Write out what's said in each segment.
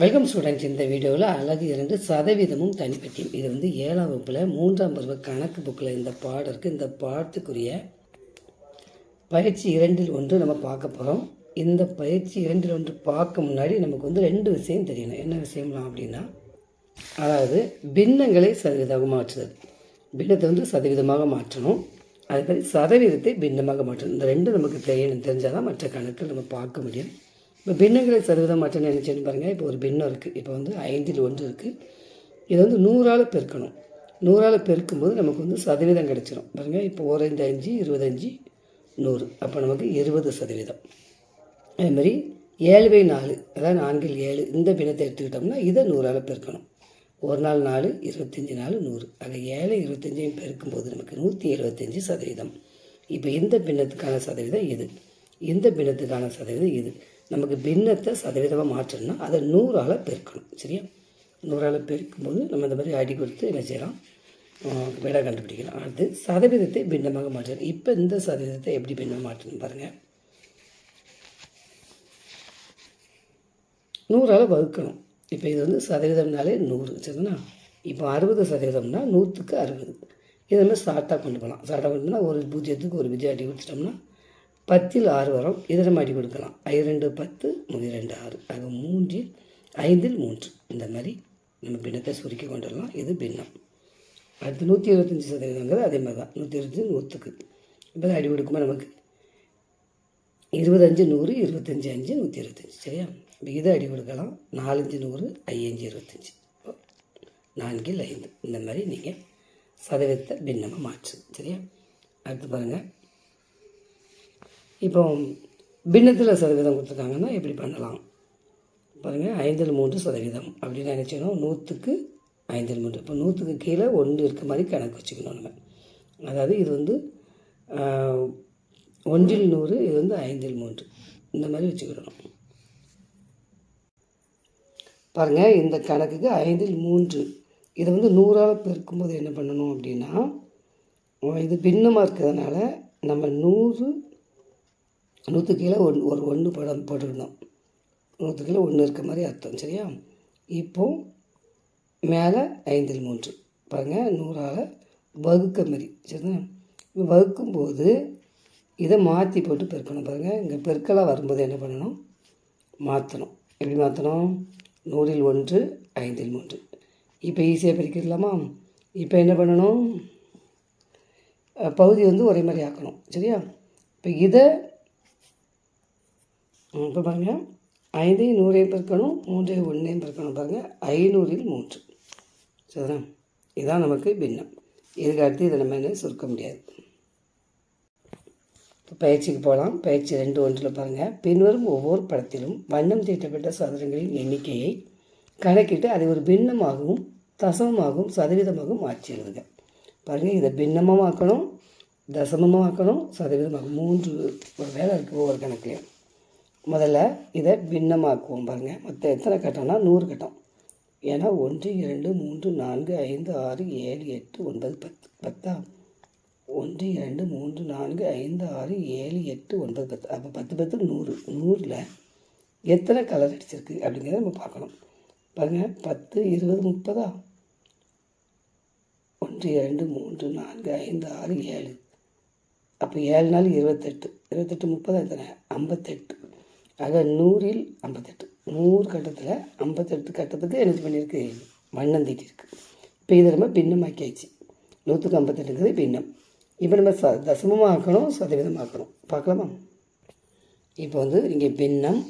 Welcome students இந்த வீடியோவில் அழகு இரண்டு சதவீதமும் தனிப்பட்டியும். இது வந்து ஏழாம் வகுப்பில் மூன்றாம் பருவ கணக்கு புக்கில் இந்த பாடம் இருக்குது இந்த பாடத்துக்குரிய பயிற்சி இரண்டில் ஒன்று நம்ம பார்க்க போகிறோம் இந்த பயிற்சி இரண்டில் ஒன்று பார்க்க முன்னாடி நமக்கு வந்து ரெண்டு விஷயம் தெரியணும். என்ன விஷயம்லாம் அப்படின்னா அதாவது பின்னங்களை சதவீதமாக மாற்றுதல். பின்னத்தை வந்து சதவீதமாக மாற்றணும். அதே மாதிரி சதவீதத்தை பின்னமாக மாற்றணும். இந்த ரெண்டும் நமக்கு தெரியணும். தெரிஞ்சால் தான் மற்ற கணக்கில் நம்ம பார்க்க முடியும். இப்போ பின்னங்களை சதவீதம் மாற்றணும் என்ன பாருங்கள் இப்போ ஒரு பின்னம் இருக்குது இப்போ வந்து ஐந்தில் ஒன்று இருக்குது இதை வந்து நூறால் பெருக்கணும். நூறால் பெருக்கும்போது நமக்கு வந்து சதவீதம் கிடச்சிரும். பாருங்கள் இப்போ ஒரு அஞ்சு இருபத்தஞ்சி நூறு. அப்போ நமக்கு இருபது சதவீதம். அதேமாதிரி ஏழு பை நாலு அதாவது நான்கில் ஏழு இந்த பின்னத்தை எடுத்துக்கிட்டோம்னா இதை நூறால் பெருக்கணும். ஒரு நாள் நாலு இருபத்தஞ்சி நாலு நூறு. ஆக ஏழு இருபத்தஞ்சையும் பெருக்கும்போது நமக்கு நூற்றி எழுபத்தஞ்சி சதவீதம். இப்போ இந்த பின்னத்துக்கான சதவீதம் இது. இந்த பின்னத்துக்கான சதவீதம் இது. நமக்கு பின்னத்தை சதவீதமாக மாற்றணும்னா அதை நூறால் பெருக்கணும் சரியா? நூறால் பெருக்கும்போது நம்ம இந்த மாதிரி அடி கொடுத்து என்ன செய்யலாம்? விடை கண்டுபிடிக்கலாம். அடுத்து சதவீதத்தை பின்னமாக மாற்றணும். இப்போ இந்த சதவீதத்தை எப்படி பின்னமாக மாற்றணும் பாருங்கள் நூறால் வகுக்கணும். இப்போ இது வந்து சதவீதம்னாலே நூறு சரிங்களா இப்போ அறுபது சதவீதம்னா நூற்றுக்கு அறுபது. இதெல்லாம் நம்ம ஷார்ட்டாக கொண்டு போகலாம். ஷார்ட்டாக கொண்டு போனால் ஒரு பூஜ்ஜியத்துக்கு ஒரு விஜய் அடி கொடுத்துட்டோம்னா பத்தில் ஆறு வரும். இதில் மாட்டி அடி கொடுக்கலாம். ஐ ரெண்டு பத்து இரண்டு ஆறு. ஆக மூன்றில் ஐந்தில் மூன்று. இந்த மாதிரி நம்ம பின்னத்தை சுருக்கி கொண்டு வரலாம் இது பின்னம். அடுத்து நூற்றி இருபத்தஞ்சி சதவீதங்கிறது அதே மாதிரி தான். நூற்றி இருபத்தஞ்சி நூற்றுக்கு இப்போ அடி கொடுக்கும்போது நமக்கு? இருபத்தஞ்சு நூறு இருபத்தஞ்சி அஞ்சு நூற்றி இருபத்தஞ்சி. சரியா? இப்போ இதை அடி கொடுக்கலாம். நாலஞ்சு நூறு ஐயஞ்சு இருபத்தஞ்சி. நான்கில் ஐந்து. இந்த மாதிரி நீங்கள் சதவீதத்தை பின்னமாக மாற்று. சரியா? அடுத்து பாருங்கள் இப்போ பின்னத்தில் சதவீதம் கொடுத்துருக்காங்கன்னா எப்படி பண்ணலாம். பாருங்கள் ஐந்தில் மூன்று சதவீதம். அப்படின்னு நினச்சிக்கணும் நூற்றுக்கு ஐந்தில் மூன்று. இப்போ நூற்றுக்கு கீழே ஒன்று இருக்க மாதிரி கணக்கு வச்சுக்கணும் நம்ம. அதாவது இது வந்து ஒன்றில் நூறு இது வந்து ஐந்தில் மூன்று. இந்த மாதிரி வச்சுக்கிடணும். பாருங்கள் இந்த கணக்குக்கு ஐந்தில் மூன்று. இதை வந்து நூறால் பெருக்கும்போது என்ன பண்ணணும் அப்படின்னா இது பின்னமாக இருக்கிறதுனால நம்ம நூறு நூற்று கீழே ஒன் ஒரு ஒன்று படம் போட்டுக்கணும். நூற்று கீழே ஒன்று இருக்க மாதிரி அர்த்தம் சரியா? இப்போ மேலே ஐந்தில் மூன்று. பாருங்கள் நூறால் வகுக்க மாதிரி சரிங்களா வகுக்கும்போது இதை மாற்றி போட்டு பெருக்கணும் பாருங்கள் இங்கே பெருக்கலாக வரும்போது என்ன பண்ணணும்? மாற்றணும் எப்படி மாற்றணும் நூறில் ஒன்று ஐந்தில் மூன்று. இப்போ ஈஸியாக பிரிக்கலாமா இப்போ என்ன பண்ணணும்? பகுதி வந்து ஒரே மாதிரி ஆக்கணும் சரியா? இப்போ இதை இப்போ பாருங்கள் ஐந்தையும் நூறையும் பெருக்கணும் மூன்றையும் ஒன்றையும் பெருக்கணும் பாருங்கள் ஐநூறில் மூன்று. சரிதா இதுதான் நமக்கு பின்னம். இதுக்கு அடுத்து இதை நம்ம என்ன சுருக்க முடியாது. இப்போ பயிற்சிக்கு போகலாம். பயிற்சி ரெண்டு ஒன்றில் பாருங்கள் பின்வரும் ஒவ்வொரு படத்திலும் வண்ணம் தீட்டப்பட்ட சதுரங்களின் எண்ணிக்கையை கணக்கிட்டு அதை ஒரு பின்னமாகவும் தசமமாகவும் சதவீதமாகவும் மாற்றி எழுதுங்க பாருங்கள் இதை பின்னமாக்கணும் தசமமாக்கணும் சதவீதமாகும் மூன்று ஒரு வேலை இருக்குது ஒவ்வொரு கணக்குலையும். முதல்ல இதை பின்னமாக்குவோம் பாருங்கள் மொத்தம் எத்தனை கட்டம்னா நூறு கட்டம். ஏன்னா ஒன்று இரண்டு மூன்று நான்கு ஐந்து ஆறு ஏழு எட்டு ஒன்பது பத்து. பத்தா? ஒன்று இரண்டு மூன்று நான்கு ஐந்து ஆறு ஏழு எட்டு ஒன்பது பத்து. அப்போ பத்து பத்து நூறு. நூறில் எத்தனை கலர் அடிச்சிருக்கு அப்படிங்கிறத நம்ம பார்க்கணும். பாருங்கள் பத்து இருபது முப்பதா? ஒன்று இரண்டு மூன்று நான்கு ஐந்து ஆறு ஏழு. அப்போ ஏழு நாள் இருபத்தெட்டு. இருபத்தெட்டு முப்பதா எத்தனை? ஐம்பத்தெட்டு. ஆக நூறில் ஐம்பத்தெட்டு. நூறு கட்டத்தில் ஐம்பத்தெட்டு கட்டத்துக்கு என்ன பண்ணியிருக்கு? வண்ணம் தீட்டிருக்கு இப்போ இதை நம்ம பின்னமாக்கியாச்சு. நூற்றுக்கு ஐம்பத்தெட்டுங்கிறது பின்னம். இப்போ நம்ம ச தசமமாக்கணும் சதவீதமாக்கணும். பார்க்கலாமா? இப்போ வந்து இங்கே பின்னம்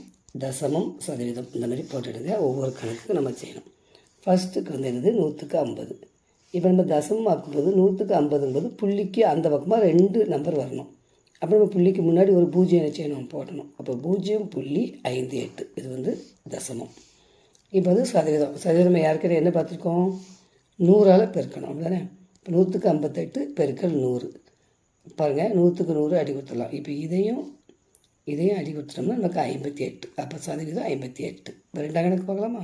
தசமம் சதவீதம் இந்த மாதிரி போட்டுடுங்க ஒவ்வொரு கணக்குக்கு நம்ம செய்யணும். ஃபஸ்ட்டுக்கு வந்து என்னது? நூற்றுக்கு ஐம்பது. இப்போ நம்ம தசமமாக்கும்போது நூற்றுக்கு ஐம்பதுங்கும்போது புள்ளிக்கு அந்த பக்கமாக ரெண்டு நம்பர் வரணும். அப்புறம் நம்ம புள்ளிக்கு முன்னாடி ஒரு பூஜ்ஜியம் என்ன செய்யணும் போடணும் அப்போ பூஜ்ஜியம் புள்ளி ஐந்து எட்டு. இது வந்து தசமம். இப்போ வந்து சதவீதம். சதவீதம் யாருக்கிட்ட என்ன பார்த்துருக்கோம்? நூறால் பெருக்கணும். அப்படிதானே? இப்போ நூற்றுக்கு ஐம்பத்தெட்டு பெருக்கல் நூறு. பாருங்கள் நூற்றுக்கு நூறு அடி கொடுத்துடலாம். இப்போ இதையும் இதையும் அடி கொடுத்துட்டோம்னா நமக்கு ஐம்பத்தி எட்டு அப்போ சதவீதம் ஐம்பத்தி எட்டு இப்போ ரெண்டாம் கணக்கு பார்க்கலாமா?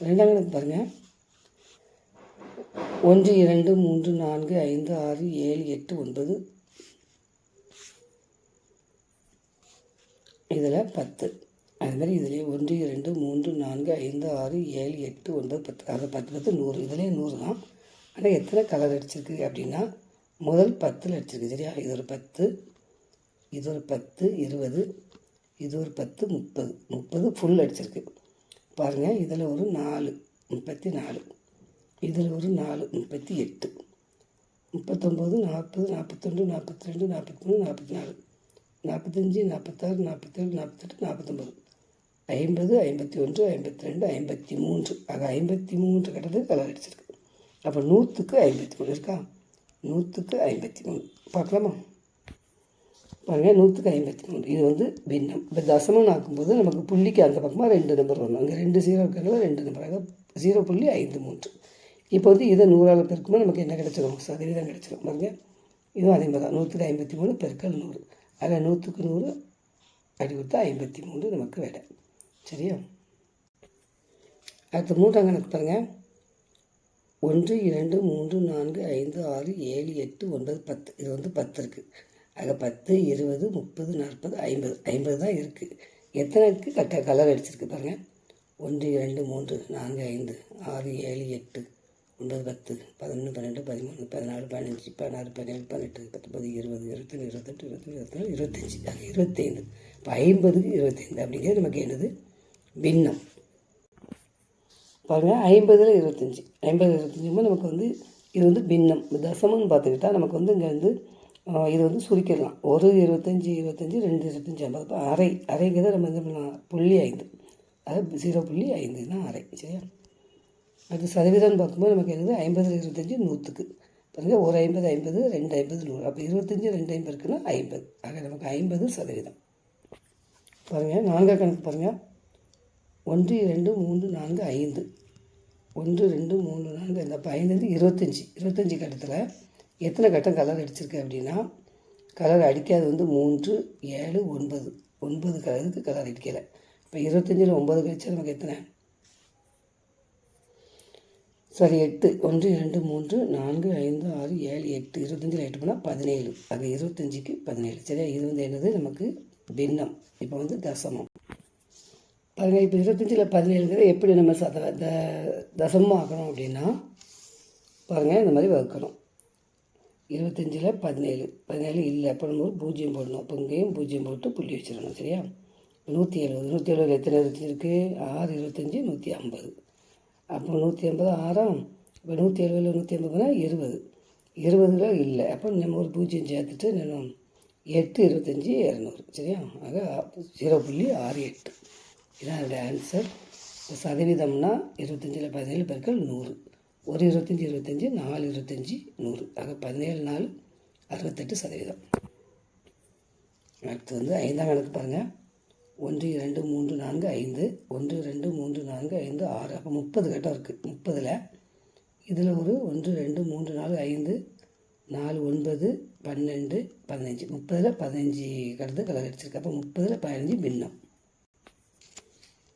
ரெண்டாம் கணக்கு பாருங்கள் ஒன்று இரண்டு மூன்று நான்கு ஐந்து ஆறு ஏழு எட்டு ஒன்பது இதில் பத்து. அதுமாதிரி இதுலேயே ஒன்று இரண்டு மூன்று நான்கு ஐந்து ஆறு ஏழு எட்டு ஒன்பது பத்து. அதை பத்து பத்து நூறு. இதுலேயே நூறு தான். ஆனால் எத்தனை கலர் அடிச்சிருக்கு அப்படின்னா முதல் பத்தில் அடிச்சிருக்கு சரியா? இது ஒரு பத்து இது ஒரு பத்து இருபது இது ஒரு பத்து முப்பது. முப்பது ஃபுல் அடிச்சிருக்கு. பாருங்கள் இதில் ஒரு நாலு முப்பத்தி நாலு. இதில் ஒரு நாலு முப்பத்தி எட்டு. முப்பத்தொம்போது நாற்பது நாற்பத்தொன்று நாற்பத்தி ரெண்டு நாற்பத்தி மூணு நாற்பத்தி நாலு. நாற்பத்தஞ்சு நாற்பத்தாறு நாற்பத்தேழு நாற்பத்தெட்டு நாற்பத்தொம்பது. ஐம்பது ஐம்பத்தி ஒன்று ஐம்பத்தி ரெண்டு ஐம்பத்தி மூன்று ஆக ஐம்பத்தி மூன்று கட்டத்துக்கு கலர் அடிச்சிருக்கு. அப்போ நூற்றுக்கு ஐம்பத்தி மூணு இருக்கா? நூற்றுக்கு ஐம்பத்தி மூணு பார்க்கலாமா? பாருங்கள் நூற்றுக்கு ஐம்பத்தி மூணு இது வந்து பின்னம். இப்போ தசமம் ஆக்கும்போது நமக்கு புள்ளிக்கு அந்த பக்கமாக ரெண்டு நம்பர் வரணும். அங்கே ரெண்டு ஜீரோ இருக்கிறதுல ரெண்டு நம்பராக ஜீரோ புள்ளி ஐந்து மூன்று. இப்போ வந்து இதை நூறால் பெருக்கும்போது நமக்கு என்ன கிடைச்சிடும் சதவீதம் கிடைச்சிடும் பாருங்கள் இதுவும் அதே மாதிரி தான் நூற்றுக்கு ஐம்பத்தி மூணு பெருக்கல் நூறு. அதில் நூற்றுக்கு நூறு அடி கொடுத்தா ஐம்பத்தி மூணு நமக்கு விடை சரியா? அடுத்து மூன்றாம் கணக்கு பாருங்கள் ஒன்று இரண்டு மூன்று நான்கு ஐந்து ஆறு ஏழு எட்டு ஒன்பது பத்து. இது வந்து பத்து இருக்குது ஆக பத்து இருபது முப்பது நாற்பது ஐம்பது. ஐம்பது தான் இருக்குது எத்தனை இருக்குது கட்ட கலர் அடிச்சிருக்கு பாருங்கள் ஒன்று இரண்டு மூன்று நான்கு ஐந்து ஆறு ஏழு எட்டு. ஒன்பது பத்து பதினொன்று பன்னெண்டு பதிமூணு பதினாலு பதினஞ்சு பதினாறு பதினேழு பதினெட்டு பத்தொம்பது இருபது இருபத்தொன்று இருபத்தெட்டு இருபத்தொன்று இருபத்தொன்று இருபத்தஞ்சி. அது இருபத்தைந்து. இப்போ ஐம்பதுக்கு இருபத்தைந்து. அப்படிங்கிறது நமக்கு என்னது? பின்னம். பாருங்கள் ஐம்பதில் இருபத்தஞ்சி. ஐம்பது இருபத்தஞ்சுமே நமக்கு வந்து இது வந்து பின்னம். தசமம்னு பார்த்துக்கிட்டா நமக்கு வந்து இங்கே வந்து இது வந்து சுருக்கிடலாம். ஒரு இருபத்தஞ்சி இருபத்தஞ்சி ரெண்டு இருபத்தஞ்சி ஐம்பது. அரை. அரைங்கிறத நம்ம என்ன பண்ணலாம்? புள்ளி ஐந்து. அதாவது ஜீரோ புள்ளி ஐந்து தான் அரை. சரியா? அது சதவீதம்னு பார்க்கும்போது நமக்கு என்னது? ஐம்பது இருபத்தஞ்சி நூற்றுக்கு பாருங்கள் ஒரு ஐம்பது ஐம்பது ரெண்டு ஐம்பது நூறு. அப்போ இருபத்தஞ்சி ரெண்டு ஐம்பது இருக்குன்னா ஐம்பது. ஆக நமக்கு ஐம்பது சதவீதம். பாருங்கள் நான்காம் கணக்கு பாருங்கள் ஒன்று இரண்டு மூன்று நான்கு ஐந்து. ஒன்று ரெண்டு மூணு நான்கு இந்த அப்போ ஐந்து இருபத்தஞ்சி. இருபத்தஞ்சி கட்டத்தில் எத்தனை கட்டம் கலர் அடிச்சிருக்கு அப்படின்னா கலர் அடிக்காது வந்து மூன்று ஏழு ஒன்பது. ஒன்பது கலருக்கு கலர் அடிக்கலை. இப்போ இருபத்தஞ்சில் ஒன்பது கழிச்சா நமக்கு எத்தனை? சரி எட்டு. ஒன்று இரண்டு மூன்று நான்கு ஐந்து ஆறு ஏழு எட்டு. இருபத்தஞ்சில் எட்டு போனால் பதினேழு. அது இருபத்தஞ்சிக்கு பதினேழு. சரியா? இது வந்து என்னது? நமக்கு பின்னம். இப்போ வந்து தசமம். பாருங்க இப்போ இருபத்தஞ்சில் பதினேழுங்கிறத எப்படி நம்ம சத த தசமம் ஆக்கணும் அப்படின்னா பாருங்கள் இந்த மாதிரி வகுக்கணும். இருபத்தஞ்சில் பதினேழு. பதினேழு இல்லை. அப்போ நம்ம ஒரு பூஜ்ஜியம் போடணும். அப்போ இங்கேயும் பூஜ்ஜியம் போட்டு புள்ளி வச்சிடணும். சரியா? நூற்றி எழுபது. நூற்றி எழுபது எத்தனை இருபத்தஞ்சி இருக்குது ஆறு இருபத்தஞ்சி நூற்றி ஐம்பது. அப்போ நூற்றி ஐம்பது ஆறாம் இப்போ நூற்றி எழுபதில் நூற்றி ஐம்பதுனா இருபது. இருபதுல இல்லை. அப்போ நம்ம ஒரு பூஜ்ஜியம் சேர்த்துட்டு இன்னும் எட்டு இருபத்தஞ்சி இரநூறு. சரியா? ஆக ஜீரோ புள்ளி ஆறு எட்டு. இதான் அதோடய ஆன்சர் இப்போ சதவீதம்னா இருபத்தஞ்சில் பதினேழு பெருக்கள் நூறு. ஒரு இருபத்தஞ்சி இருபத்தஞ்சி நாலு இருபத்தஞ்சி நூறு. ஆக பதினேழு நாலு அறுபத்தெட்டு சதவீதம். அடுத்து வந்து ஐந்தாம் கணக்கு பாருங்கள் ஒன்று இரண்டு மூன்று நான்கு ஐந்து. ஒன்று ரெண்டு மூன்று நான்கு ஐந்து ஆறு. அப்போ முப்பது கட்டம் இருக்குது முப்பதில். இதில் ஒரு ஒன்று ரெண்டு மூன்று நாலு ஐந்து நாலு ஒன்பது பன்னெண்டு பதினஞ்சு. முப்பதில் பதினஞ்சு கடந்து கலர் அடிச்சிருக்கு. அப்போ முப்பதில் பதினஞ்சு பின்னம்.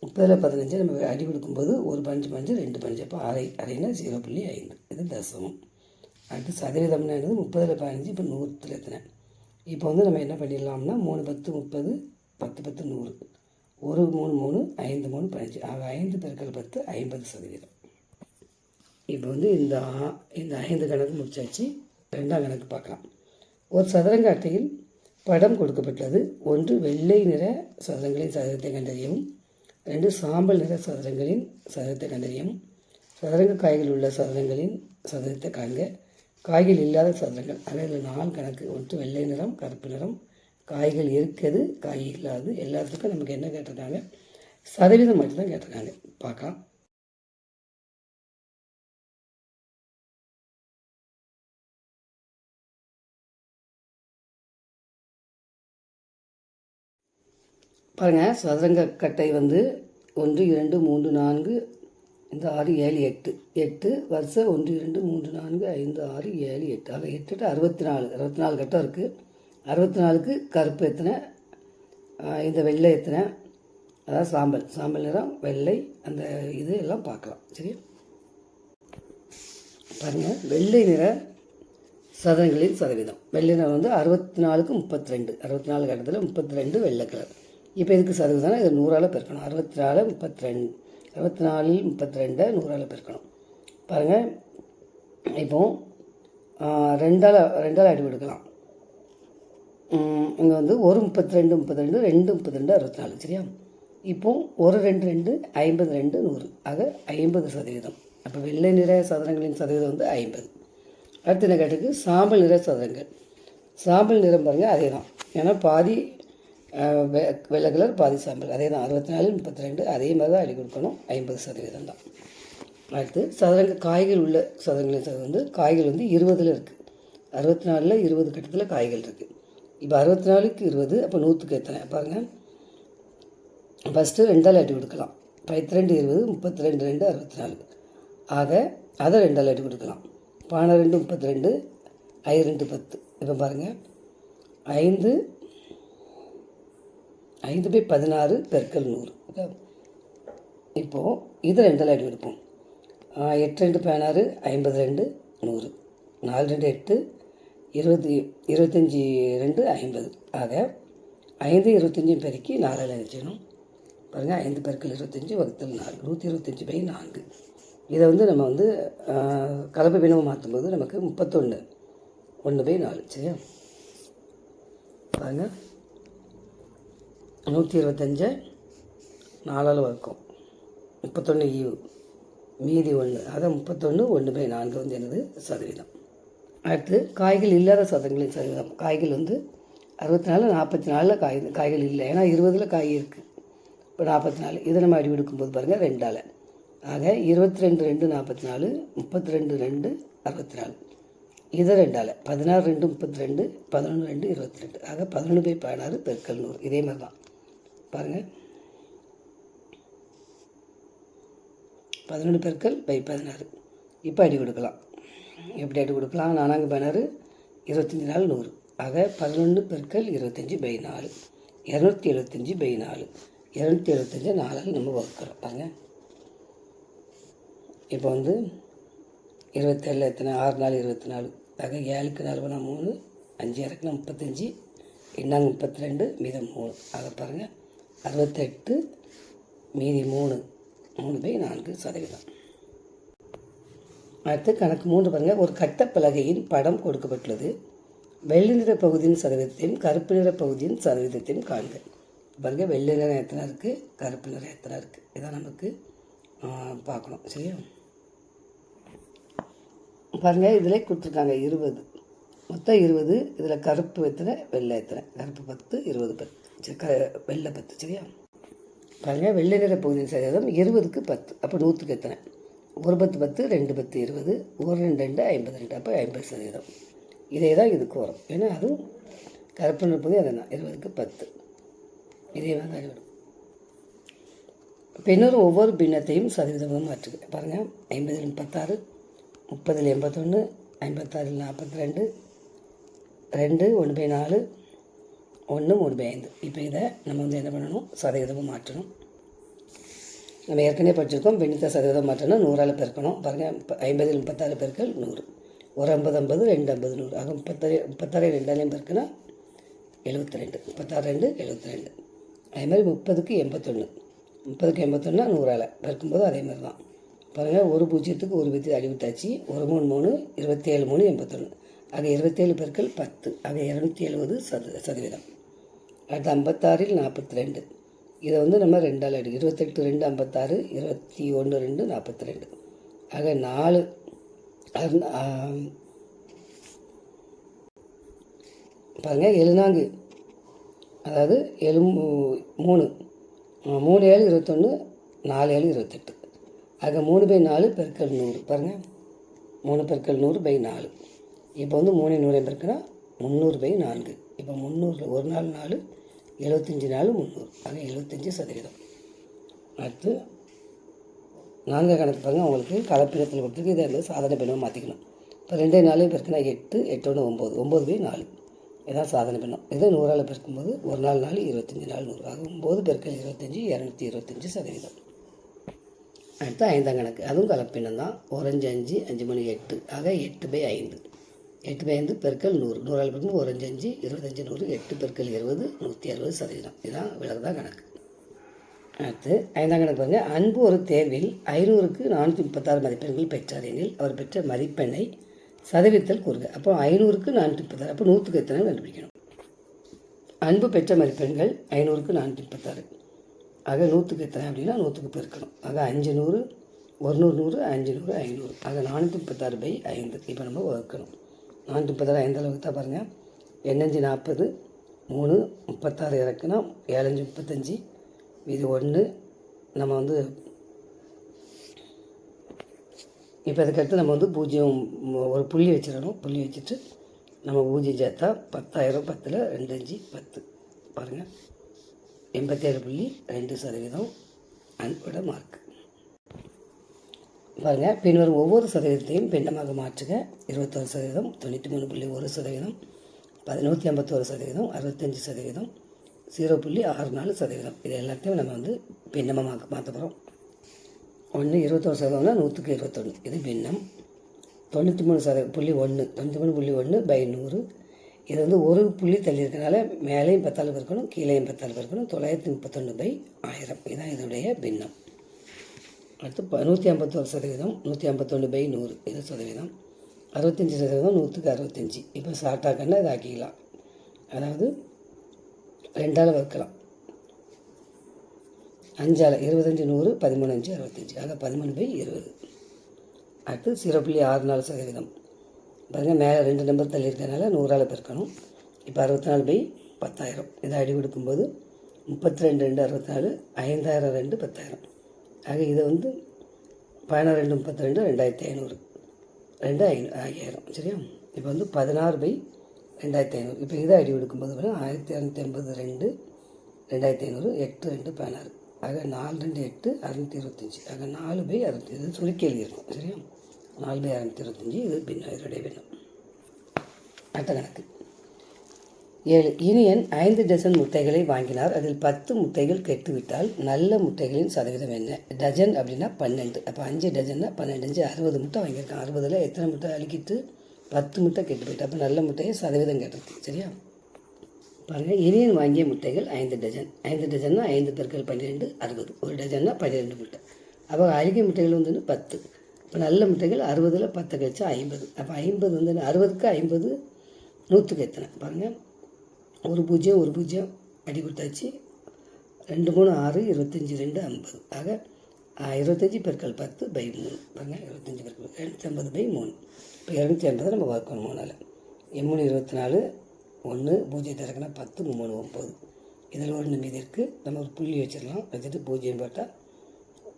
முப்பதில் பதினஞ்சு நம்ம அடி கொடுக்கும்போது ஒரு பஞ்சு பஞ்சு ரெண்டு பஞ்சு. அப்போ அரை அரைனா ஜீரோ புள்ளி ஐந்து. இது தசமம். அடுத்து சதவீதம்னா என்னது? முப்பதில் பதினஞ்சு இப்போ நூற்றில் எத்தனை? இப்போ வந்து நம்ம என்ன பண்ணிடலாம்னா மூணு பத்து முப்பது பத்து பத்து நூறு. ஒரு மூணு மூணு ஐந்து மூணு பதினஞ்சு. ஆக ஐந்து பெருக்கள் பத்து ஐம்பது சதவீதம். இப்போ வந்து இந்த ஆ- இந்த ஐந்து கணக்கு முடிச்சாச்சு. ரெண்டாம் கணக்கு பார்க்கலாம். ஒரு சதுரங்க அட்டையில் படம் கொடுக்கப்பட்டுள்ளது ஒன்று வெள்ளை நிற சதுரங்களின் சதுரத்தை கண்டறியவும். ரெண்டு சாம்பல் நிற சதுரங்களின் சதுரத்தை கண்டறியவும். சதுரங்க காய்கள் உள்ள சதுரங்களின் சதுரத்தை காண்க. காய்கள் இல்லாத சதுரங்கள். அதில் நாலு கணக்கு. ஒன்று வெள்ளை நிறம் கருப்பு நிறம் காய்கள் இருக்குது காய் இல்லாது எல்லாத்துக்கும் நமக்கு என்ன கேட்டிருக்காங்க? சதவீதம் மட்டும்தான் கேட்டிருக்காங்க. பார்க்கலாம். பாருங்கள் சதுரங்க கட்டை வந்து ஒன்று இரண்டு மூன்று நான்கு இந்த ஆறு ஏழு எட்டு. எட்டு வருஷம் ஒன்று இரண்டு மூன்று நான்கு ஐந்து ஆறு ஏழு எட்டு. அதை எட்டு எட்டு அறுபத்தி நாலு அறுபத்தி நாலு கட்டம் இருக்குது அறுபத்தி நாலுக்கு கருப்பு எத்தனை? இந்த வெள்ளை எத்தனை? அதாவது சாம்பல். சாம்பல் நிறம் வெள்ளை அந்த இது எல்லாம் பார்க்கலாம். சரி பாருங்கள் வெள்ளை நிற சதங்களின் சதவீதம். வெள்ளை நிறம் வந்து அறுபத்தி நாலுக்கு முப்பத்தி ரெண்டு அறுபத்தி நாலு கட்டத்தில் முப்பத்தி ரெண்டு வெள்ளை கலர். இப்போ இதுக்கு சதவீதம் இது நூறால் பெருக்கணும். அறுபத்தி நாலு முப்பத்தி ரெண்டு அறுபத்தி நாலு முப்பத்தி ரெண்டை நூறால் பெருக்கணும். பாருங்கள் இப்போது ரெண்டால் ரெண்டால் அடி கொடுக்கலாம். இங்கே வந்து ஒரு முப்பத்தி ரெண்டு முப்பத்தி ரெண்டு ரெண்டு முப்பத்தி ரெண்டு அறுபத்தி நாலு சரியா? இப்போ ஒரு ரெண்டு ரெண்டு ஐம்பது ரெண்டு நூறு. ஆக ஐம்பது சதவீதம். அப்போ வெள்ளை நிற சதுரங்களின் சதவீதம் வந்து ஐம்பது. அடுத்த என்ன கேட்டுக்கு சாம்பல் நிற சதுரங்கள். சாம்பல் நிறம் பாருங்கள் அதே தான் ஏன்னா பாதி வெ- வெள்ளை கலர் பாதி சாம்பல். அதே தான் அறுபத்தி நாலு முப்பத்தி ரெண்டு அதே மாதிரி தான் அடி கொடுக்கணும். ஐம்பது சதவீதம் தான். அடுத்து சதுரங்க காய்கள் உள்ள சதுரங்களின் சதவீதம் வந்து காய்கள் வந்து இருபதில் இருக்குது அறுபத்தி நாலில் இருபது கட்டத்தில் காய்கள் இருக்குது இப்போ அறுபத்தி நாலுக்கு இருபது அப்போ நூற்றுக்கு எத்தனை? பாருங்கள் ஃபஸ்ட்டு ரெண்டால் அடி கொடுக்கலாம். பத்து ரெண்டு இருபது முப்பத்தி ரெண்டு ரெண்டு அறுபத்தி நாலு ஆக அதை ரெண்டால் அடி கொடுக்கலாம். பன்னெண்டு முப்பத்தி ரெண்டு ஐ ரெண்டு பத்து. இப்போ பாருங்கள் ஐந்து ஐந்து பை பதினாறு பெருக்கல் நூறு. இப்போது இது ரெண்டால் அடி கொடுப்போம். எட்டு ரெண்டு பதினாறு ஐம்பது ரெண்டு நூறு. நாலு ரெண்டு எட்டு இருபத்தி இருபத்தஞ்சி ரெண்டு ஐம்பது. ஆக ஐந்து இருபத்தஞ்சும் பெருக்கி நாலால் அடிச்சிடணும் பாருங்கள் ஐந்து பெருக்கள் இருபத்தஞ்சி வகுத்தல் நாலு நூற்றி இருபத்தஞ்சி பை நான்கு. இதை வந்து நம்ம வந்து கலப்பு பிணம் மாற்றும்போது நமக்கு முப்பத்தொன்று ஒன்று பை நாலு சரியா? பாருங்கள் நூற்றி இருபத்தஞ்சை நாலால் வகுக்கும். முப்பத்தொன்று ஈவு. மீதி ஒன்று அதான் முப்பத்தொன்று ஒன்று பை நான்கு வந்து என்னது? சதவீதம். அடுத்து காய்கள் இல்லாத சதங்களின் சதவீதம் காய்கள் வந்து அறுபத்தி நாலு நாற்பத்தி நாலில் காய் காய்கள் இல்லை. ஏன்னா இருபதில் காய் இருக்குது இப்போ நாற்பத்தி நாலு இதை நம்ம அடி எடுக்கும்போது பாருங்கள் ரெண்டால். ஆக இருபத்தி ரெண்டு ரெண்டு நாற்பத்தி நாலு முப்பத்தி ரெண்டு ரெண்டு அறுபத்தி நாலு இதை ரெண்டால். பதினாறு ரெண்டு முப்பத்தி ரெண்டு பதினொன்று ரெண்டு இருபத்தி ரெண்டு ஆக பதினொன்று பை பதினாறு பெருக்கல் நூறு. இதே மாதிரி தான் பாருங்கள் பதினொன்று பெருக்கல் பை பதினாறு. இப்போ அடி கொடுக்கலாம். எப்படி எடுத்து கொடுக்கலாம். நானாங்க பதினாறு இருபத்தஞ்சி நாள் நூறு. ஆக பதினொன்று பெருக்கள் இருபத்தஞ்சி பை நாலு. இரநூத்தி எழுபத்தஞ்சி பை நாலு. இரநூத்தி எழுபத்தஞ்சி நாலால் நம்ம வகுக்கிறோம். பாருங்க. இப்போ வந்து இருபத்தேழில் எத்தனை? ஆறு நாள் இருபத்தி நாலு. ஆக ஏழுக்கு நாலு பண்ணால் மூணு. அஞ்சு இறக்குனா முப்பத்தஞ்சு. எண்ணாங்க முப்பத்தி ரெண்டு மீதம் மூணு. ஆக பாருங்கள் அறுபத்தெட்டு மீதி மூணு. மூணு பை நான்கு சதவீதம். அடுத்து கணக்கு மூன்று பாருங்கள் ஒரு கட்டப்பலகையின் படம் கொடுக்கப்பட்டுள்ளது. வெள்ளை நிற பகுதியின் சதவீதத்தையும் கருப்பு நிற பகுதியின் சதவீதத்தையும் காண்க. பாருங்க வெள்ளை நிறம் எத்தனை இருக்குது கருப்பு நிறம் எத்தனை இருக்குது இதான் நமக்கு பார்க்கணும். சரியா? பாருங்கள் இதில் கொடுத்துருக்காங்க இருபது. மொத்தம் இருபது இதில் கருப்பு எத்தனை வெள்ளை எத்தனை? கருப்பு பத்து இருபது பத்து. சரி, க வெள்ளை பத்து. சரியா? பாருங்கள் வெள்ளை நிற பகுதியின் சதவீதம் இருபதுக்கு பத்து. அப்போ நூற்றுக்கு எத்தனை? ஒரு பத்து பத்து ரெண்டு பத்து இருபது ஒரு ரெண்டு ரெண்டு ஐம்பது ரெண்டு அப்போ ஐம்பது சதவீதம். இதே தான் இதுக்கு வரும் ஏன்னா அதுவும் கருப்பு பகுதி அதை தான். இருபதுக்கு பத்து. இதே மாதிரி தான் வரும். பின்னர் ஒவ்வொரு பின்னத்தையும் சதவீதமாக மாற்றுக. பாருங்கள் ஐம்பதில் முப்பத்தாறு முப்பதில் எண்பத்தொன்று ஐம்பத்தாறில் நாற்பத்தி ரெண்டு ரெண்டு ஒன்று பை நாலு ஒன்று மூணு பை ஐந்து. இப்போ இதை நம்ம வந்து என்ன பண்ணணும்? சதவீதமாக மாற்றணும். நம்ம ஏற்கனவே படிச்சிருக்கோம். பெண்ணித்த சதவீதம் மாற்றணும் நூறால் பெருக்கணும். பாருங்கள் ஐம்பதில் முப்பத்தாறு பெருக்கள் நூறு. ஒரு ஐம்பது ஐம்பது ரெண்டு ஐம்பது நூறு. ஆக முப்பத்தாறு முப்பத்தாறு ரெண்டாலையும் பெருக்கினா எழுபத்தி ரெண்டு முப்பத்தாறு ரெண்டு எழுபத்தி ரெண்டு அதே மாதிரி முப்பதுக்கு எண்பத்தொன்று முப்பதுக்கு எண்பத்தொன்னா நூறால் பெருக்கும்போது அதே மாதிரி தான் பாருங்கள் ஒரு பூஜ்ஜியத்துக்கு ஒரு வித்து அழிவுத்தாச்சு ஒரு மூணு மூணு இருபத்தேழு மூணு எண்பத்தொன்று ஆக இருபத்தேழு பெருக்கள் பத்து. ஆக இரநூத்தி எழுபது சத சதவீதம். அடுத்து ஐம்பத்தாறில் நாற்பத்தி ரெண்டு இதை வந்து நம்ம ரெண்டால் எடுக்கும் இருபத்தெட்டு ரெண்டு ஐம்பத்தாறு இருபத்தி ஒன்று ரெண்டு நாற்பத்தி ரெண்டு ஆக நாலு பாருங்க எழுநான்கு அதாவது எழு மூணு. மூணு ஏழு இருபத்தொன்று நாலு ஏழு இருபத்தெட்டு. ஆக மூணு பை நாலு பெருக்கல் நூறு. பாருங்கள் மூணு பெருக்கல் நூறு பை நாலு. இப்போ வந்து மூணு நூறு பெருக்கினா முந்நூறு பை நான்கு. இப்போ முந்நூறு ஒரு நாள் நாலு எழுபத்தஞ்சி நாலு முந்நூறு. ஆக எழுபத்தஞ்சி சதவீதம். அடுத்து நான்கு கணக்கு பாருங்கள் அவங்களுக்கு கலப்பினத்தில் கொடுத்துருக்கு. இதை வந்து சாதனை பின்னமாக மாற்றிக்கணும் இப்போ ரெண்டே நாலு பெருக்குனா எட்டு எட்டு ஒன்று ஒம்பது. ஒம்பது பை நாலு. இதான் சாதனை பின்னம். இதை நூறால் பெருக்கும்போது ஒரு நாள் நாலு இருபத்தஞ்சி நாள் நூறு. ஆகும் ஒம்பது பெருக்கள் இருபத்தஞ்சி இரநூத்தி இருபத்தஞ்சி சதவீதம். அடுத்து ஐந்தாம் கணக்கு. அதுவும் கலப்பினம் தான். ஒரு அஞ்சு அஞ்சு அஞ்சு மணி எட்டு. ஆக எட்டு பை ஐந்து. எட்டு பை ஐந்து பெருக்கல் நூறு. நூறால் பெருக்கும் ஒரு அஞ்சு அஞ்சு இருபத்தஞ்சு நூறு எட்டு பெருக்கல் இருபது நூற்றி அறுபது சதவீதம். இதுதான் விலகுதான் கணக்கு. அடுத்து ஐந்தாம் கணக்கு பாருங்கள் அன்பு ஒரு தேர்வில் ஐநூறுக்கு நானூற்றி முப்பத்தாறு மதிப்பெண்கள் பெற்றார் எனில் அவர் பெற்ற மதிப்பெண்ணை சதவீதத்தில் கூறுக. அப்போ ஐநூறுக்கு நானூற்றி முப்பத்தாறு அப்போ நூற்றுக்கு எத்தனை கண்டுபிடிக்கணும்? அன்பு பெற்ற மதிப்பெண்கள் ஐநூறுக்கு நானூற்றி முப்பத்தாறு. ஆக நூற்றுக்கு எத்தனை அப்படின்னா நூற்றுக்கு பெருக்கணும். ஆக அஞ்சு நூறு ஒரு நூறு நூறு அஞ்சு நூறு ஐநூறு. ஆக நானூற்றி முப்பத்தாறு பை ஐந்து இப்போ நம்ம வகுக்கணும். நானூற்றி முப்பத்தாறு ஐந்து அளவுக்கு தான் பாருங்கள் எண்ணஞ்சு நாற்பது மூணு முப்பத்தாறு இறக்குனா ஏழஞ்சு முப்பத்தஞ்சு இது ஒன்று நம்ம வந்து இப்போ அதுக்கடுத்து நம்ம வந்து பூஜ்ஜியம் ஒரு புள்ளி வச்சிடணும். புள்ளி வச்சுட்டு நம்ம பூஜ்ஜியம் சேர்த்தா பத்தாயிரம் பத்தில் ரெண்டு அஞ்சு பத்து. பாருங்கள் எண்பத்தேழு புள்ளி ரெண்டு சதவீதம் அன்போட மார்க் பாருங்கள் பின்வரும் ஒவ்வொரு சதவீதத்தையும் பின்னமாக மாற்றுக. இருபத்தொரு சதவீதம் தொண்ணூற்றி மூணு புள்ளி ஒரு சதவீதம் பதினூற்றி ஐம்பத்தோரு சதவீதம் அறுபத்தஞ்சு சதவீதம் ஜீரோ புள்ளி ஆறு நாலு சதவீதம். இது எல்லாத்தையும் நம்ம வந்து பின்னமாக மாற்ற போகிறோம் ஒன்று இருபத்தோரு சதவீதம்னா நூற்றுக்கு இருபத்தொன்று இது பின்னம். தொண்ணூற்றி மூணு சத புள்ளி ஒன்று தொண்ணூற்றி மூணு புள்ளி ஒன்று பை நூறு. இது வந்து ஒரு புள்ளி தள்ளி இருக்கனால மேலேயும் பத்தாள் இருக்கணும் கீழேயும் பத்தாள் இருக்கணும் தொள்ளாயிரத்தி முப்பத்தொன்று பை ஆயிரம். இதுதான் இதனுடைய பின்னம். அடுத்து ப நூற்றி ஐம்பத்தோரு சதவீதம் நூற்றி ஐம்பத்தொன்று பை நூறு இது சதவீதம். அறுபத்தஞ்சி சதவீதம் நூற்றுக்கு அறுபத்தஞ்சி. இப்போ ஷார்ட்டாக்கன்னா இது ஆக்கிக்கலாம் அதாவது ரெண்டால் வகுக்கலாம். அஞ்சால் இருபத்தஞ்சி நூறு பதிமூணு அஞ்சு அறுபத்தஞ்சி. ஆக பதிமூணு பை இருபது. அடுத்து ஜீரோ புள்ளி ஆறு நாலு சதவீதம். பாருங்கள் மேலே ரெண்டு நம்பர் தள்ளி இருக்கிறதுனால நூறால் பெருக்கணும். இப்போ அறுபத்தி நாலு பை பத்தாயிரம். இதை அடி கொடுக்கும்போது முப்பத்தி ரெண்டு ரெண்டு அறுபத்தி நாலு ஐந்தாயிரம் ரெண்டு பத்தாயிரம். ஆக இதை வந்து பதினாறு ரெண்டு முப்பத்தி ரெண்டு ரெண்டாயிரத்தி ஐநூறு. ரெண்டு ஐநூ ஐயாயிரம் சரியா? இப்போ வந்து பதினாறு பை ரெண்டாயிரத்தி ஐநூறு. இப்போ இதை அடி கொடுக்கும்போது ஆயிரத்தி இரநூத்தி ஐம்பது ரெண்டு ரெண்டாயிரத்தி ஐநூறு எட்டு ரெண்டு பதினாறு. ஆக நாலு ரெண்டு எட்டு அறுநூத்தி இருபத்தஞ்சி. ஆக நாலு பை அறுநூத்தி இது சுருக்கி எழுதியிருக்கும் சரியா? நாலு பை அறுநூத்தி இருபத்தஞ்சி இது பின்னம் இதனுடைய பின்னம் அடுத்த கணக்கு. ஏழு இனியன் ஐந்து டசன் முட்டைகளை வாங்கினார். அதில் பத்து முட்டைகள் கெட்டுவிட்டால் நல்ல முட்டைகளின் சதவீதம் என்ன? டஜன் அப்படின்னா பன்னெண்டு. அப்போ அஞ்சு டஜன்னா பன்னெண்டு. அஞ்சு அறுபது முட்டை வாங்கியிருக்கான். அறுபதில் எத்தனை முட்டை அழுக்கிட்டு? பத்து முட்டை கெட்டு போயிட்டு அப்போ நல்ல முட்டையை சதவீதம் கேட்டிருக்கு சரியா? பாருங்கள் இனியன் வாங்கிய முட்டைகள் ஐந்து டஜன் ஐந்து டஜன்னா ஐந்து பெருக்கள் பன்னிரெண்டு அறுபது. ஒரு டஜன்னா பன்னிரெண்டு முட்டை. அப்போ அழுகிய முட்டைகள் வந்து பத்து. இப்போ நல்ல முட்டைகள் அறுபதில் பத்து கழிச்சா ஐம்பது. அப்போ ஐம்பது வந்து அறுபதுக்கு ஐம்பது நூற்றுக்கு எத்தனை? பாருங்கள் ஒரு பூஜ்ஜியம் ஒரு பூஜ்ஜியம் அடி கொடுத்தாச்சு. ரெண்டு மூணு ஆறு இருபத்தஞ்சி ரெண்டு ஐம்பது. ஆக இருபத்தஞ்சி பெருக்கள் பத்து பை மூணு. பாருங்க இருபத்தஞ்சி பெருக்கள் இரநூத்தி ஐம்பது பை மூணு. இப்போ இரநூத்தி ஐம்பது நம்ம வகுக்கணும் மூணால் எம்மூணு இருபத்தி நாலு ஒன்று பூஜ்ஜியத்தை இறக்கினா பத்து மூணு ஒம்பது இதில் ஒன்று மீதி இருக்குது நம்ம ஒரு புள்ளி வச்சிடலாம். வச்சுட்டு பூஜ்ஜியம் போட்டால்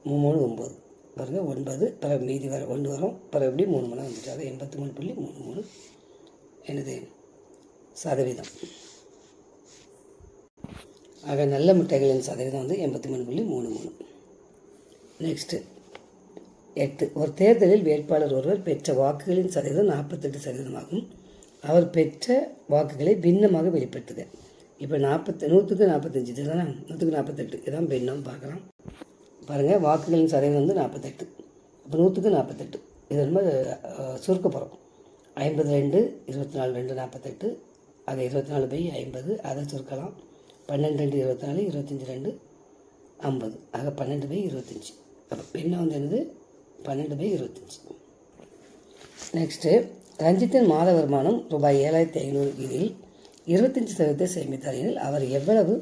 மூணு ஒம்பது பாருங்கள் ஒன்பது பிறகு மீதி வர ஒன்று வரும். பிறகு எப்படி மூணு மணி வந்துட்டு அது எண்பத்தி மூணு புள்ளி மூணு மூணு. என்னது? சதவீதம். ஆக நல்ல முட்டைகளின் சதவீதம் வந்து எண்பத்தி மூணு புள்ளி மூணு மூணு. நெக்ஸ்ட்டு எட்டு. ஒரு தேர்தலில் வேட்பாளர் ஒருவர் பெற்ற வாக்குகளின் சதவீதம் நாற்பத்தெட்டு சதவீதமாகும். அவர் பெற்ற வாக்குகளை பின்னமாக வெளிப்படுத்துக. இப்போ நாற்பத்தி நூற்றுக்கு நாற்பத்தஞ்சு இதுதானே? நூற்றுக்கு நாற்பத்தெட்டு. இதான் பின்னம் பார்க்கலாம். பாருங்கள் வாக்குகளின் சதவீதம் வந்து நாற்பத்தெட்டு. இப்போ நூற்றுக்கு நாற்பத்தெட்டு. இது ரொம்ப அஹ், சுருக்க போகிறோம் ஐம்பது ரெண்டு இருபத்தி நாலு ரெண்டு நாற்பத்தெட்டு. அது இருபத்தி நாலு பை ஐம்பது. அதை சுருக்கலாம். பன்னெண்டு ரெண்டு இருபத்தி நாலு இருபத்தஞ்சி ரெண்டு ஐம்பது. ஆக பன்னெண்டு பை இருபத்தஞ்சி. அப்போ பெண்ணை வந்து என்னது? பன்னெண்டு பை இருபத்தஞ்சி. நெக்ஸ்ட்டு ரஞ்சித்தின் மாத வருமானம் ரூபாய் ஏழாயிரத்தி ஐநூறு இதில் இருபத்தஞ்சி சதவீதத்தை சேமித்தார் எனில் அவர் எவ்வளவு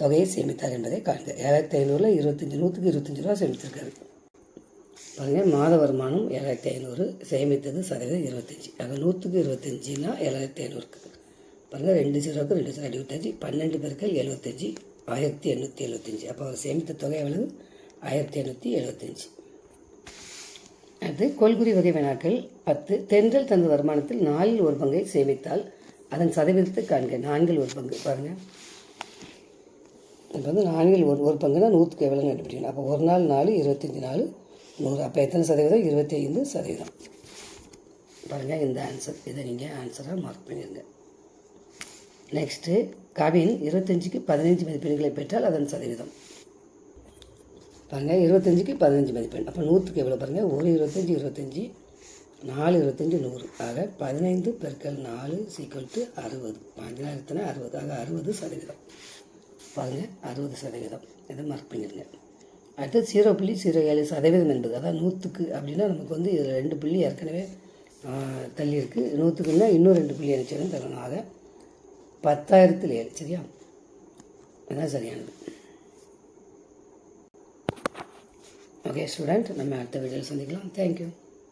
தொகையை சேமித்தார் என்பதை காண்க. ஏழாயிரத்தி ஐநூறில் இருபத்தஞ்சி நூற்றுக்கு இருபத்தஞ்சி ரூபா சேமித்திருக்காரு. பாருங்கள் மாத வருமானம் ஏழாயிரத்தி ஐநூறு சேமித்தது சதவீதம் இருபத்தஞ்சி. ஆக நூற்றுக்கு இருபத்தஞ்சின்னா ஏழாயிரத்தி ஐநூறுக்கு. பாருங்கள் ரெண்டு ஜீரோக்கு ரெண்டு ஜீரோ எழுபத்தஞ்சி பன்னெண்டு பேருக்கு எழுபத்தஞ்சி ஆயிரத்தி எண்ணூற்றி எழுபத்தஞ்சி. அப்போ அவர் சேமித்த தொகை எவ்வளவு? ஆயிரத்தி எண்ணூற்றி எழுபத்தஞ்சி. அடுத்து கொள்குறி வகை வினாக்கள் பத்து. தென்றல் தனது வருமானத்தில் நாலில் ஒரு பங்கை சேமித்தால் அதன் சதவீதத்தை காண்க. நான்கில் ஒரு பங்கு. பாருங்கள் இப்போ வந்து நான்கில் ஒரு ஒரு பங்குனா நூற்றுக்கு எவ்வளோ கண்டுபிடிக்கணும். அப்போ ஒரு நாள் நாலு இருபத்தஞ்சி நாலு நூறு. அப்போ எத்தனை சதவீதம்? இருபத்தி ஐந்து சதவீதம். பாருங்கள் இந்த ஆன்சர் இதை நீங்கள் ஆன்சராக மார்க் பண்ணிடுங்க நெக்ஸ்ட்டு கவின் இருபத்தஞ்சுக்கு பதினஞ்சு மதிப்பெண்களை பெற்றால் அதன் சதவீதம். பாருங்கள் இருபத்தஞ்சுக்கு பதினஞ்சு மதிப்பெண். அப்போ நூற்றுக்கு எவ்வளோ பாருங்கள் ஒரு இருபத்தஞ்சி இருபத்தஞ்சி நாலு இருபத்தஞ்சி நூறு. ஆக பதினைந்து பெருக்கல் நாலு சீக்வல் டு அறுபது. பதினாயிரத்துனா அறுபது. ஆக அறுபது சதவீதம். பாருங்கள் அறுபது சதவீதம். இதை மார்க் பண்ணிடுங்க. அடுத்தது ஜீரோ புள்ளி ஜீரோ ஏழு சதவீதம் என்பது. அதான் நூற்றுக்கு அப்படின்னா நமக்கு வந்து இதில் ரெண்டு புள்ளி ஏற்கனவே தள்ளி இருக்குது நூற்றுக்குன்னா இன்னும் ரெண்டு புள்ளி அடிச்சாலும் தரணும். ஆக பத்தாயிரத்தில் ஏழு சரியா? அதுதான் சரியானது? ஓகே ஸ்டூடெண்ட் நம்ம அடுத்த வீடியோவில் சந்திக்கலாம். தேங்க்யூ